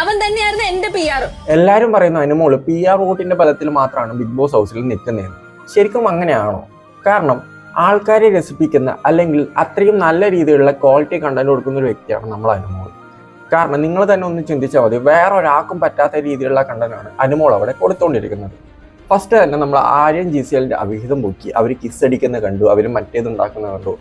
അവൻ തന്നെയായിരുന്നു എന്റെ പി ആർ എല്ലാരും പറയുന്നു അനുമോൾ പി ആർ വോട്ടിന്റെ ബലത്തിൽ മാത്രമാണ് ബിഗ് ബോസ് ഹൗസിൽ നിൽക്കുന്നതെന്ന്. ശരിക്കും അങ്ങനെയാണോ? കാരണം ആൾക്കാരെ രസിപ്പിക്കുന്ന അല്ലെങ്കിൽ അത്രയും നല്ല രീതിയിലുള്ള ക്വാളിറ്റി കണ്ടന്റ് കൊടുക്കുന്ന ഒരു വ്യക്തിയാണ് നമ്മൾ അനുമോൾ കാരണം നിങ്ങൾ തന്നെ ഒന്ന് ചിന്തിച്ചാൽ മതി വേറെ ഒരാൾക്കും പറ്റാത്ത രീതിയിലുള്ള കണ്ടന്റാണ് അനുമോൾ അവിടെ കൊടുത്തുകൊണ്ടിരിക്കുന്നത് ഫസ്റ്റ് തന്നെ നമ്മൾ ആര്യൻ ജി സി എല്ലിന്റെ അവിഹിതം പൊക്കി അവർ കിസ് അടിക്കുന്ന കണ്ടു അവർ മറ്റേതുണ്ടാക്കുന്ന കണ്ടു.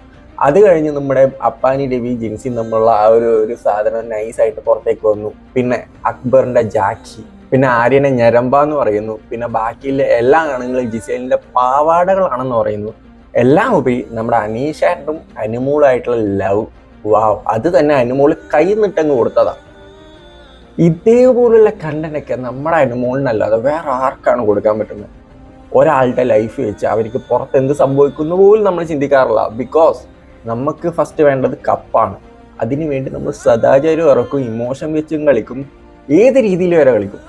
അത് കഴിഞ്ഞ് നമ്മുടെ അപ്പാനി രവി ജിൻസി തമ്മിലുള്ള ആ ഒരു ഒരു സാധനം നൈസായിട്ട് പുറത്തേക്ക് വന്നു. പിന്നെ അക്ബറിന്റെ ജാക്കി പിന്നെ ആര്യനെ ഞരമ്പ എന്ന് പറയുന്നു. പിന്നെ ബാക്കിയുള്ള എല്ലാ ആണുങ്ങളും ജിസേലിന്റെ പാവാടകളാണെന്ന് പറയുന്നു. എല്ലാം ഉപരി നമ്മുടെ അനീഷായിട്ടും അനുമോളായിട്ടുള്ള ലവ് വാവ് അത് തന്നെ അനുമോൾ കൈ നിട്ടങ്ങ് കൊടുത്തതാ. ഇതേപോലുള്ള കണ്ടനൊക്കെ നമ്മുടെ അനുമോളിനല്ലാതെ വേറെ ആർക്കാണ് കൊടുക്കാൻ പറ്റുന്നത്? ഒരാളുടെ ലൈഫ് വെച്ച് അവർക്ക് പുറത്ത് എന്ത് സംഭവിക്കുന്നു പോലും നമ്മൾ ചിന്തിക്കാറില്ല. ബിക്കോസ് നമുക്ക് ഫസ്റ്റ് വേണ്ടത് കപ്പാണ്. അതിനു വേണ്ടി നമ്മൾ സദാചാരം ഇറക്കും ഇമോഷൻ വെച്ചും കളിക്കും ഏത് രീതിയിൽ വരെ കളിക്കും.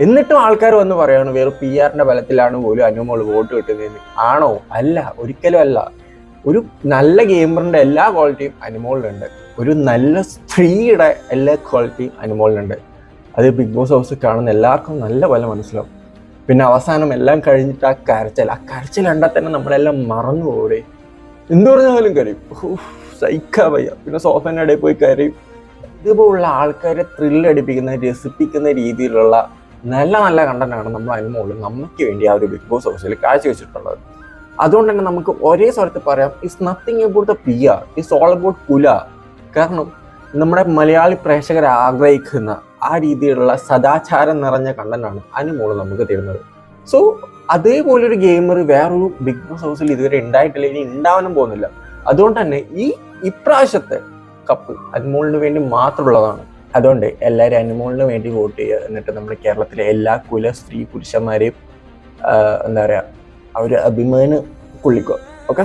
എന്നിട്ടും ആൾക്കാർ വന്ന് പറയാണ് വേറെ പി ആറിന്റെ ബലത്തിലാണ് പോലും അനുമോൾ വോട്ട് കിട്ടുന്നതെന്ന്. ആണോ? അല്ല ഒരിക്കലും അല്ല. ഒരു നല്ല ഗെയിമറിന്റെ എല്ലാ ക്വാളിറ്റിയും അനുമോളിലുണ്ട്. ഒരു നല്ല സ്ത്രീയുടെ എല്ലാ ക്വാളിറ്റിയും അനുമോളിലുണ്ട്. അത് ബിഗ് ബോസ് ഹൗസ് കാണുന്ന എല്ലാവർക്കും നല്ല പോലെ മനസ്സിലാവും. പിന്നെ അവസാനം എല്ലാം കഴിഞ്ഞിട്ട് ആ കരച്ചൽ. ആ കരച്ചിൽ കണ്ടാൽ തന്നെ നമ്മളെല്ലാം മറന്നു പോകേ എന്ത് പറഞ്ഞാലും കരയും. സൈക്കാ വയ്യ. പിന്നെ സോഫേന്റെ ഇടയിൽ പോയി കരയും. ഇതുപോലുള്ള ആൾക്കാരെ ത്രില്ലടിപ്പിക്കുന്ന രസിപ്പിക്കുന്ന രീതിയിലുള്ള നല്ല നല്ല കണ്ടന്റാണ് നമ്മൾ അതിന് മുകളിൽ നമുക്ക് വേണ്ടി ആ ഒരു ബിഗ് ബോസ് ഹൗസിൽ കാഴ്ചവെച്ചിട്ടുള്ളത്. അതുകൊണ്ട് തന്നെ നമുക്ക് ഒരേ സ്വരത്തിൽ പറയാം it's nothing about the P R it's all about കുല കാരണം നമ്മുടെ മലയാളി പ്രേക്ഷകർ ആഗ്രഹിക്കുന്ന ആ രീതിയിലുള്ള സദാചാരം നിറഞ്ഞ കണ്ടന്റാണ് മുകളിൽ നമുക്ക് തരുന്നത്. സോ അതേപോലൊരു ഗെയിമർ വേറൊരു ബിഗ് ബോസ് ഹൗസിൽ ഇതുവരെ ഉണ്ടായിട്ടില്ല ഇനി ഉണ്ടാവാനും പോകുന്നില്ല. അതുകൊണ്ട് തന്നെ ഈ ഇപ്രാവശ്യത്തെ കപ്പ് അനുമോളിന് വേണ്ടി മാത്രമുള്ളതാണ്. അതുകൊണ്ട് എല്ലാവരും അനുമോളിന് വേണ്ടി വോട്ട് ചെയ്യുക എന്നിട്ട് നമ്മുടെ കേരളത്തിലെ എല്ലാ കുല സ്ത്രീ പുരുഷന്മാരെയും എന്താ പറയുക അവർ അഭിമാനം കൊള്ളിക്കുക. ഓക്കെ